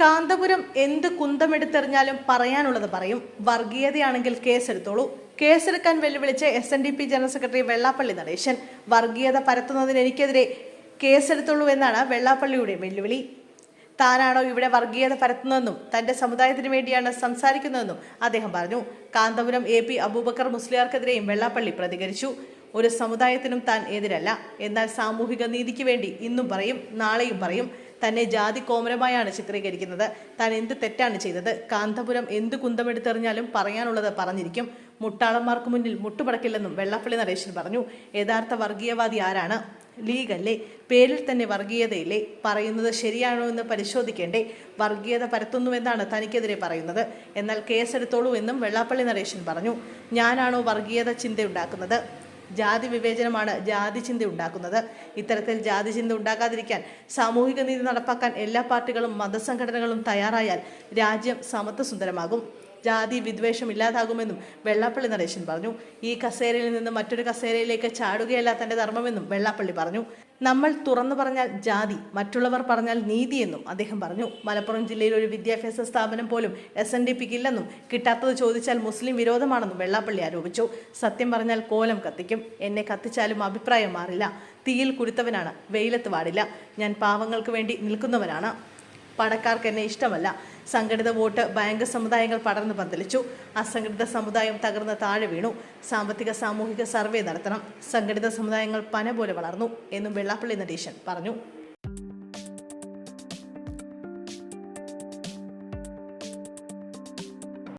കാന്തപുരം എന്ത് കുന്തമെടുത്തെറിഞ്ഞാലും പറയാനുള്ളത് പറയും. വർഗീയതയാണെങ്കിൽ കേസെടുത്തോളൂ. കേസെടുക്കാൻ വെല്ലുവിളിച്ച് S N D P general secretary Vellappally Natesan. വർഗീയത പരത്തുന്നതിന് എനിക്കെതിരെ കേസെടുത്തോളൂ എന്നാണ് വെള്ളാപ്പള്ളിയുടെ വെല്ലുവിളി. താനാണോ ഇവിടെ വർഗീയത പരത്തുന്നതെന്നും തന്റെ സമുദായത്തിന് വേണ്ടിയാണ് സംസാരിക്കുന്നതെന്നും അദ്ദേഹം പറഞ്ഞു. കാന്തപുരം എ പി അബൂബക്കർ മുസ്ലിയാർക്കെതിരെയും വെള്ളാപ്പള്ളി പ്രതികരിച്ചു. ഒരു സമുദായത്തിനും താൻ എതിരല്ല. എന്നാൽ സാമൂഹിക നീതിക്ക് വേണ്ടി ഇന്നും പറയും നാളെയും പറയും തന്നെ ജാതി കോമരമായാണ് ചിത്രീകരിക്കുന്നത്. താൻ എന്ത് തെറ്റാണ് ചെയ്തത്? കാന്തപുരം എന്ത് കുന്തമെടുത്തെറിഞ്ഞാലും പറയാനുള്ളത് പറഞ്ഞിരിക്കും. മുട്ടാളന്മാർക്ക് മുന്നിൽ മുട്ടുപടക്കില്ലെന്നും വെള്ളാപ്പള്ളി നരേശൻ പറഞ്ഞു. യഥാർത്ഥ വർഗീയവാദി ആരാണ്? ലീഗല്ലേ. പേരിൽ തന്നെ വർഗീയതയില്ലേ. പറയുന്നത് ശരിയാണോ എന്ന് പരിശോധിക്കേണ്ടേ. വർഗീയത പരത്തുന്നുവെന്നാണ് തനിക്കെതിരെ പറയുന്നത്. എന്നാൽ കേസെടുത്തോളൂ എന്നും വെള്ളാപ്പള്ളി നരേശൻ പറഞ്ഞു. ഞാനാണോ വർഗീയത ചിന്തയുണ്ടാക്കുന്നത്? ജാതി വിവേചനമാണ് ജാതി ചിന്ത ഉണ്ടാക്കുന്നത്. ഇത്തരത്തിൽ ജാതി ചിന്ത ഉണ്ടാക്കാതിരിക്കാൻ സാമൂഹിക നീതി നടപ്പാക്കാൻ എല്ലാ പാർട്ടികളും മതസംഘടനകളും തയ്യാറായാൽ രാജ്യം സമത്വസുന്ദരമാകും. ജാതി വിദ്വേഷം ഇല്ലാതാകുമെന്നും വെള്ളാപ്പള്ളി നടേശൻ പറഞ്ഞു. ഈ കസേരയിൽ നിന്ന് മറ്റൊരു കസേരയിലേക്ക് ചാടുകയല്ല തന്റെ ധർമ്മമെന്നും വെള്ളാപ്പള്ളി പറഞ്ഞു. നമ്മൾ തുറന്നു പറഞ്ഞാൽ ജാതി മറ്റുള്ളവർ പറഞ്ഞാൽ നീതിയെന്നും അദ്ദേഹം പറഞ്ഞു. മലപ്പുറം ജില്ലയിൽ ഒരു വിദ്യാഭ്യാസ സ്ഥാപനം പോലും എസ് എൻ ഡി പിക്ക് ഇല്ലെന്നും കിട്ടാത്തത് ചോദിച്ചാൽ മുസ്ലിം വിരോധമാണെന്നും വെള്ളാപ്പള്ളി ആരോപിച്ചു. സത്യം പറഞ്ഞാൽ കോലം കത്തിക്കും. എന്നെ കത്തിച്ചാലും അഭിപ്രായം മാറില്ല. തീയിൽ കുരുത്തവനാണ്. വെയിലത്ത് പാടില്ല ഞാൻ പാവങ്ങൾക്ക് വേണ്ടി നിൽക്കുന്നവനാണ്. പണക്കാർക്ക് എന്നെ ഇഷ്ടമല്ല. സംഘടിത വോട്ട് ബാങ്ക് സമുദായങ്ങൾ പടർന്നു പന്തലിച്ചു. അസംഘടിത സമുദായം തകർന്ന് താഴെ വീണു. സാമ്പത്തിക സാമൂഹിക സർവേ നടത്തണം. സംഘടിത സമുദായങ്ങൾ പന പോലെ വളർന്നു എന്നും വെള്ളാപ്പള്ളി നടീശൻ പറഞ്ഞു.